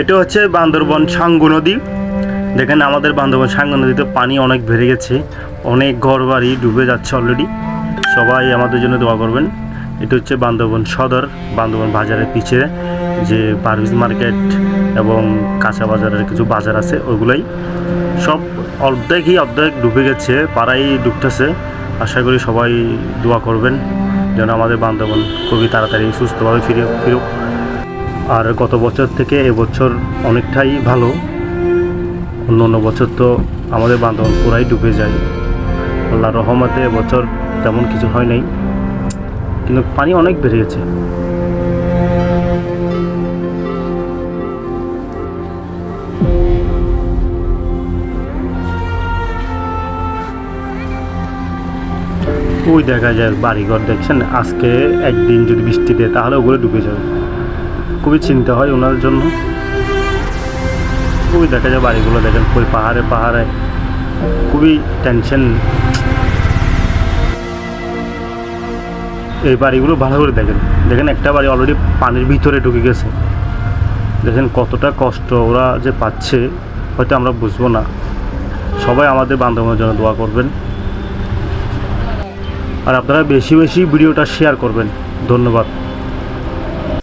এটা হচ্ছে বান্দরবন সাঙ্গু নদী। দেখেন আমাদের বান্দরবন সাঙ্গু নদীতে পানি অনেক বেড়ে গেছে, অনেক ঘর বাড়ি ডুবে যাচ্ছে অলরেডি সবাই আমাদের জন্য দোয়া করবেন। এটা হচ্ছে বান্দরবন সদর, বান্দরবন বাজারের পিছে যে পারভিজ মার্কেট এবং কাঁচা বাজারের কিছু বাজার আছে, ওগুলোই। সব অর্ধেকই অর্ধেক ডুবে গেছে, পাড়াই ডুবতেছে। আশা করি সবাই দোয়া করবেন, যেন আমাদের বান্দরবন খুবই তাড়াতাড়ি সুস্থভাবে ফিরে ফিরুক। আর গত বছর থেকে এবছর অনেকটাই ভালো। অন্য অন্য বছর তো আমাদের বান্ধবন পুরাই ডুবে যায়। আল্লাহ রহমতে এবছর তেমন কিছু হয় নাই, কিন্তু পানি অনেক বেড়ে গেছে ওই দেখা যায় বাড়িঘর দেখছেন, আজকে একদিন যদি বৃষ্টি দেয় তাহলে ওগুলো ডুবে যাবে। খুবই চিন্তা হয় ওনার জন্য। খুবই দেখা যায় বাড়িগুলো দেখেন ওই পাহাড়ে পাহাড়ে, খুবই টেনশন এই বাড়িগুলো ভালো করে দেখেন। দেখেন একটা বাড়ি অলরেডি পানির ভিতরে ঢুকে গেছে। দেখেন কতটা কষ্ট ওরা যে পাচ্ছে, হয়তো আমরা বুঝব না। সবাই আমাদের বান্ধবের জন্য দোয়া করবেন। আর আপনারা বেশি বেশি ভিডিওটা শেয়ার করবেন। ধন্যবাদ।